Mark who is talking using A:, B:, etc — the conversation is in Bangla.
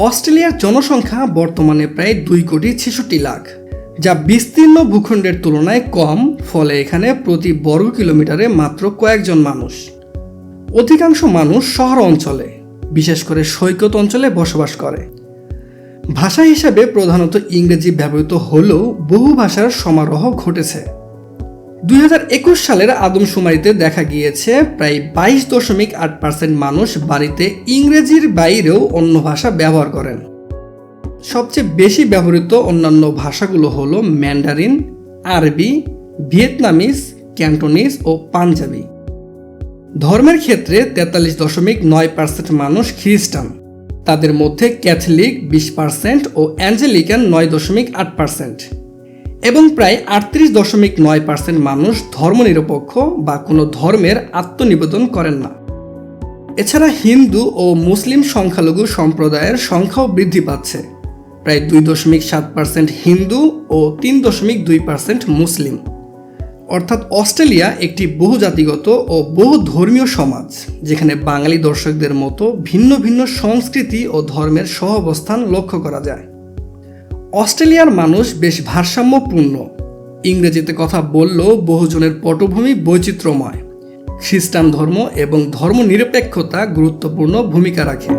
A: অস্ট্রেলিয়ার জনসংখ্যা বর্তমানে প্রায় দুই কোটি ছেষট্টি লাখ, যা বিস্তীর্ণ ভূখণ্ডের তুলনায় কম, ফলে এখানে প্রতি বর্গ কিলোমিটারে মাত্র কয়েকজন মানুষ। অধিকাংশ মানুষ শহর অঞ্চলে, বিশেষ করে সৈকত অঞ্চলে বসবাস করে। ভাষা হিসাবে প্রধানত ইংরেজি ব্যবহৃত হলেও বহু ভাষার সমারোহ ঘটেছে। দুই হাজার একুশ সালের আদমশুমারিতে দেখা গিয়েছে প্রায় বাইশ দশমিক আট পার্সেন্ট মানুষ বাড়িতে ইংরেজির বাইরেও অন্য ভাষা ব্যবহার করেন। সবচেয়ে বেশি ব্যবহৃত অন্যান্য ভাষাগুলো হলো ম্যান্ডারিন, আরবি, ভিয়েতনামিজ, ক্যান্টোনিজ ও পাঞ্জাবি। ধর্মের ক্ষেত্রে তেতাল্লিশ দশমিক নয় পার্সেন্ট মানুষ খ্রিস্টান। তাদের মধ্যে ক্যাথলিক বিশ পার্সেন্ট ও অ্যাঞ্জেলিকান নয় দশমিক আট পার্সেন্ট। এবং প্রায় আটত্রিশ দশমিক নয় পার্সেন্ট মানুষ ধর্মনিরপেক্ষ বা কোনো ধর্মের আত্মনিবেদন করেন না। এছাড়া হিন্দু ও মুসলিম সংখ্যালঘু সম্প্রদায়ের সংখ্যাও বৃদ্ধি পাচ্ছে। প্রায় দুই দশমিক সাত পার্সেন্ট হিন্দু ও তিন দশমিক দুই পার্সেন্ট মুসলিম। অর্থাৎ অস্ট্রেলিয়া একটি বহুজাতিগত ও বহু ধর্মীয় সমাজ, যেখানে বাঙালি দর্শকদের মতো ভিন্ন ভিন্ন সংস্কৃতি ও ধর্মের সহাবস্থান লক্ষ্য করা যায়। অস্ট্রেলিয়ার মানুষ বেশ ভারসাম্যপূর্ণ। ইংরেজিতে কথা বললেও বহুজনের পটভূমি বৈচিত্র্যময়। খ্রিস্টান ধর্ম এবং ধর্মনিরপেক্ষতা গুরুত্বপূর্ণ ভূমিকা রাখে।